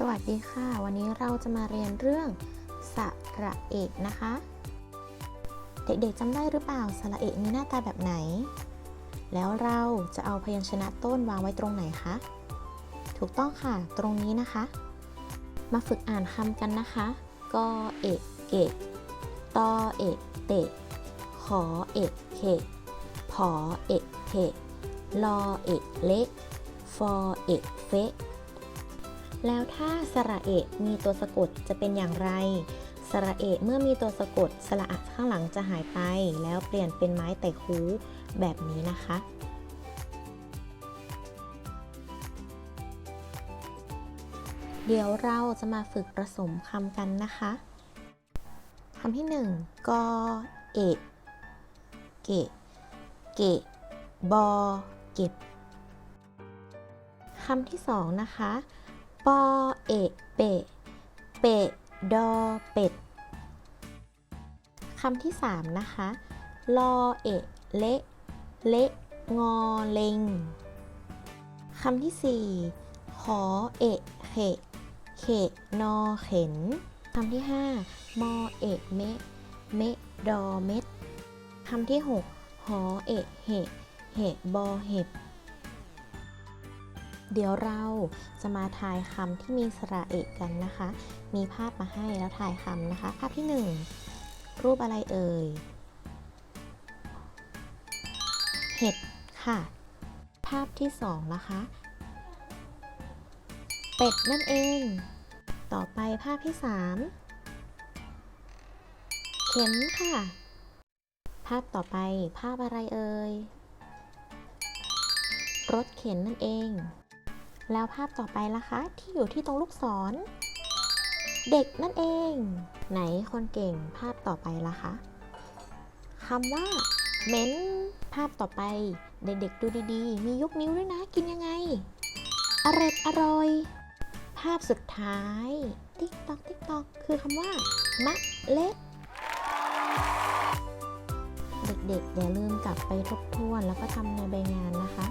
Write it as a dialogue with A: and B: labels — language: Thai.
A: สวัสดีค่ะ วันนี้เราจะมาเรียนเรื่องสระเอกนะคะ เด็กๆจำได้หรือเปล่าสระเอกมีหน้าตาแบบไหน แล้วเราจะเอาพยัญชนะต้นวางไว้ตรงไหนคะ ถูกต้องค่ะตรงนี้นะคะ มาฝึกอ่านคำกันนะคะกอเอกเกะตอเอกเตะขอเอกเขะผอเอกเพะลอเอกเละฟอเอกเฟะ แล้วถ้าสระเอะมีตัวสะกดจะเป็นอย่างไร สระเอะเมื่อมีตัวสะกดสระอะข้างหลังจะหายไป แล้วเปลี่ยนเป็นไม้แต่คูแบบนี้นะคะเดี๋ยวเราจะมาฝึกผสมคำกันนะคะ คำที่หนึ่งกอเอะเกะ เกะ บอ เก็บ คำที่สองนะคะ ปอเอะเปะเปะดอเป็ดคำที่สามนะคะ ลอเอะเละเละงอเลงคำที่สี่ขอเอะเขเขนอเข็นคำที่ห้ามอเอะเมะเมะดอเม็ดคำที่หกหอเอะเหะเหะบอเห็บ เดี๋ยวเราจะมาทายคำที่มีสระเอกกันนะคะ มีภาพมาให้แล้วทายคำนะคะ ภาพที่หนึ่งรูปอะไรเอ่ย เห็ดค่ะ ภาพที่สองนะคะ เป็ดนั่นเอง ต่อไปภาพที่สามเข็มค่ะ ภาพต่อไปภาพอะไรเอ่ยรถเข็นนั่นเอง แล้วภาพต่อไปล่ะคะ ที่อยู่ที่ตรงลูกศร เด็กนั่นเอง ไหนคนเก่งภาพต่อไปล่ะคะคำว่าเหม็นภาพต่อไป เด็กๆดูดีๆ มียกนิ้วด้วยนะกินยังไง อร่อยอร่อย ภาพสุดท้าย ติ๊กตอกติ๊กตอกคือคำว่ามะเล็ดเด็กๆอย่าลืมกลับไปทบทวนแล้วก็ทำในใบงานนะคะ